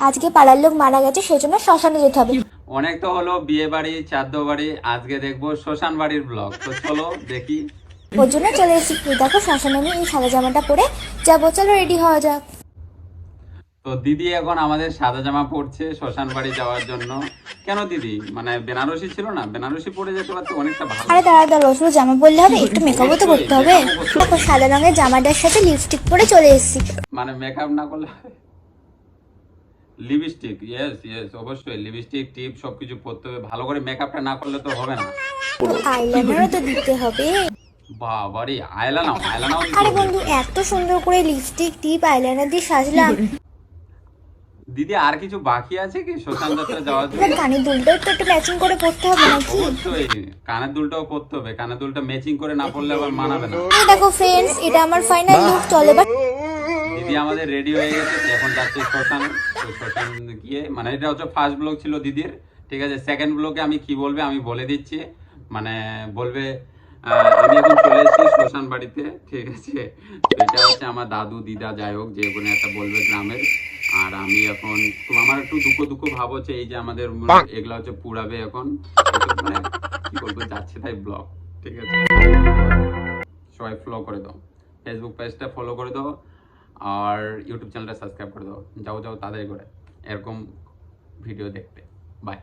আজকে পাড়ার লোক মারা গেছে সেজন্য শ্মশানে যেতে হবে। অনেক তো হলো বিয়ে বাড়ি চাদ্দ বাড়ি আজকে দেখব শ্মশান বাড়ির ব্লগ। তো চলো দেখি। ওর জন্য চলে এসেছি। দেখো শ্মশানে আমি এই সাদা জামাটা পরে যাব। চলো রেডি হওয়া যাক। তো দিদি এখন আমাদের সাদা জামা পরছে শ্মশান বাড়ি যাওয়ার জন্য। কেন দিদি? মানে বেনারসি ছিল না? বেনারসি পরে যেতে পারতো অনেকটা ভালো। আরে দাঁড়া দাঁড়া শুধু জামা পরলে হবে? একটু মেকআপও তো করতে হবে। সাদা রঙের জামাটার সাথে লিপস্টিক পরে চলে এসেছি। মানে মেকআপ না করলে লিপস্টিক ইয়েস ইয়েস অবশ্যই লিপস্টিক টিপ সবকিছু পরতে হবে। ভালো করে মেকআপটা না করলে তো হবে না। আইলাইনারও তো দিতে হবে। বাবারে আয়লানাও দিতে আরে বন্ধু এত সুন্দর করে লিপস্টিক টিপ আইলাইনার দিয়ে সাজলাম। দিদি আর কিছু বাকি আছে কি? শ্মশান যাত্রা যাওয়ার জন্য? কানের দুলটাও তো একটু ম্যাচিং করে পড়তে হবে নাকি? অবশ্যই কানের দুলটাও পরতে হবে। কানের দুলটা ম্যাচিং করে না পড়লে আবার মানাবে না। দেখো ফ্রেন্ডস এটা আমার ফাইনাল লুক চলে এবার দিদি আমাদের রেডি হয়ে গেছে এখন যাচ্ছে শ্মশান শ্মশান গিয়ে মানে এটা হচ্ছে ফার্স্ট ব্লগ ছিল দিদির, ঠিক আছে? সেকেন্ড ব্লগে আমি কি বলবে, আমি বলে দিচ্ছি। মানে বলবে আমি এখন চলে এসেছি শ্মশান বাড়িতে, ঠিক আছে? এটা হচ্ছে আমার দাদু, দিদা, যাই হোক, যে কোনো একটা বলবে গ্রামের। আর আমি এখন আমার একটু দুঃখ দুঃখ ভাব হচ্ছে, এই যে আমাদের এগুলা হচ্ছে পুরাবে এখন। মানে কি বলব, যাচ্ছে তাই ব্লগ ঠিক আছে? সবাই ফলো করে দাও। ফেসবুক পেজটা ফলো করে দাও। আর ইউটিউব চ্যানেলটা সাবস্ক্রাইব করে দাও। যাও যাও তাড়াতাড়ি করে। এরকম ভিডিও দেখতে। বাই